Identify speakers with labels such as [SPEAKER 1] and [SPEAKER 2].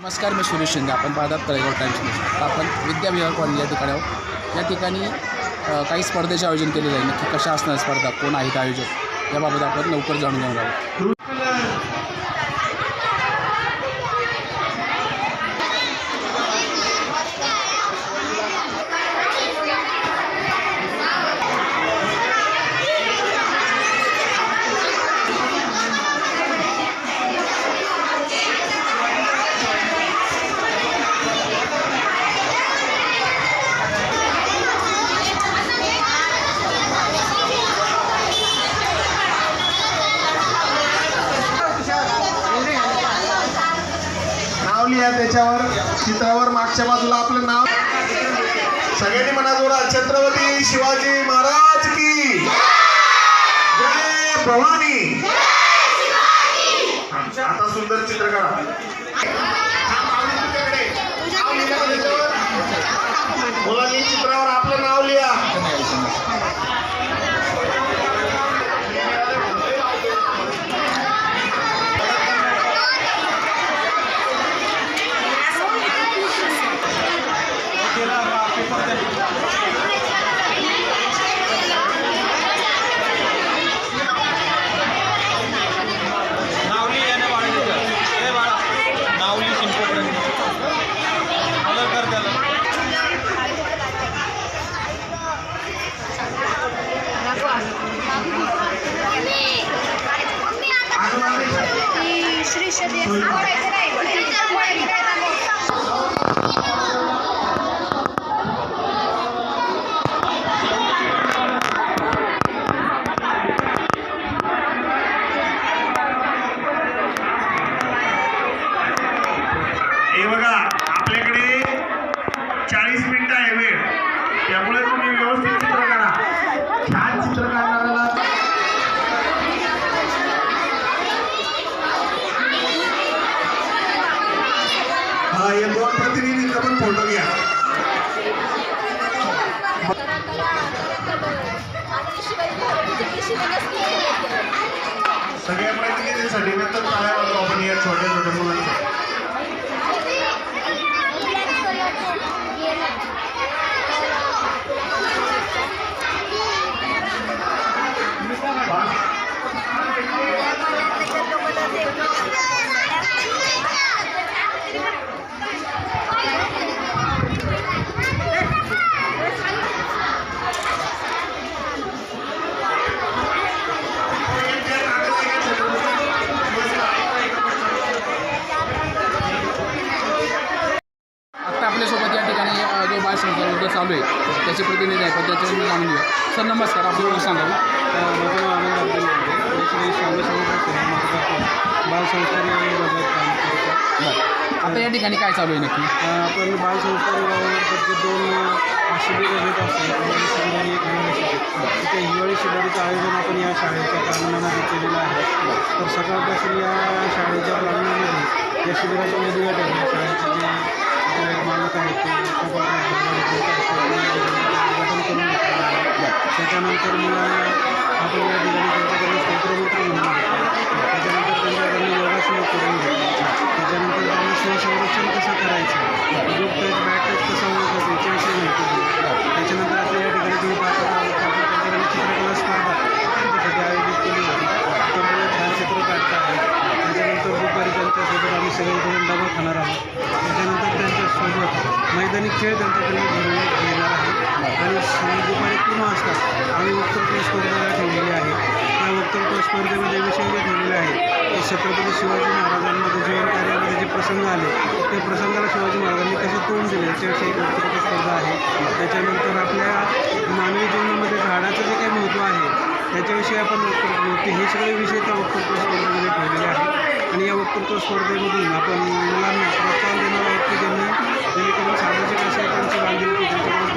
[SPEAKER 1] नमस्कार मी सुरेश शिंदे. आपण पाहतात तळेगाव टाईम्स न्यूज आपण विद्याविहार कॉलेज या ठिकाणी आहोत. या ठिकाणी काही स्पर्धेचे आयोजन केलेले आहे. नक्की कशा असणार स्पर्धा? कोण आहेत आयोजक? याबाबत आपण लवकर जाणून घेणार आहोत.
[SPEAKER 2] नाव आहे त्याच्यावर चित्रावर मागच्या बाजूला आपलं नाव. सगळ्यांनी म्हणा जोडा छत्रपती शिवाजी महाराज की जय भवानी.
[SPEAKER 3] श्री सदे
[SPEAKER 2] हे बघा आपल्याकडे चाळीस मिनिटं आहे वेळ. त्यामुळे तुम्ही व्यवस्थित हा हे दोन प्रतिनिधींचा पण फोटो घ्या. सगळ्या प्रतिनिधींसाठी नंतर टाळ्या वाजवू आपण या छोट्या छोट्या मुलांसाठी
[SPEAKER 1] आत्ता आपल्यासोबत या ठिकाणी अ, जो बाल संस्कार वर्ग चालू आहे त्याचे प्रतिनिधी आहेत पण त्याच्यावर जाणून घेऊया सर नमस्कार.
[SPEAKER 4] माझं नाव मार्गातून बालसंस्कार
[SPEAKER 1] बरं. आता या ठिकाणी काय चालू आहे नक्की?
[SPEAKER 4] आपण बालसंस्कार विभागामार्फत दोन शिबिरं घेत असतो. तिथे हिवाळी शिबिराचं आयोजन आपण या शाळेच्या प्रांगणामध्ये केलेलं आहे. तर सकाळपासून या शाळेच्या प्रांगणामध्ये या शिबिराचं उद्घाटन शाळेचे जे मालक आहेत ते त्याच्यानंतर मुलांना आपण या ठिकाणी त्यांच्याकडून स्तोत्रमंत्र म्हणून त्याच्यानंतर त्यांच्याकडून योगासनं करून घेतली त्याच्यानंतर त्यांना स्वसंरक्षण कसं करायचं ग्रुप टच बॅट टच कसं ओळखायचं याच्याविषयी माहिती दिली त्याच्यानंतर आपल्या या ठिकाणी तुम्ही पाहता आहात आपण त्यांच्याकडे चित्रकला स्पर्धा त्यांच्यासाठी आयोजित केली होती ते मुलं छान चित्र काढत आहेत त्याच्यानंतर दुपारी त्यांच्यासोबत आम्ही सगळे करून डबा खाणार आहोत त्याच्यानंतर सोबत मैदानी खेळ त्यांच्याकडे घेऊन घेणार आहे. आणि दुपारी तीन वाजता आम्ही वक्तृत्व स्पर्धा ठेवलेली आहे. त्या वक्तृत्व स्पर्धेमध्ये विषय जे ठेवलेले आहे. ते छत्रपती शिवाजी महाराजांमध्ये जीवन कार्यामध्ये जे प्रसंग आले ते प्रसंगाला शिवाजी महाराजांनी कसे तोंड दिले याच्याविषयी एक वक्तृत्व स्पर्धा आहे. त्याच्यानंतर आपल्या मानवी जीवनामध्ये झाडाचं जे काही महत्त्व आहे त्याच्याविषयी आपण वक्तृत्व हे सगळे विषय त्या वक्तृत्व स्पर्धेमध्ये ठेवलेले आहेत. आणि या वक्तृत्व स्पर्धेमधून आपण मुलांना प्रोत्साहन देणार आहोत की त्यांनी जेणेकरून सामाजिक अशा त्यांची बांधिलकी त्यांच्याकडून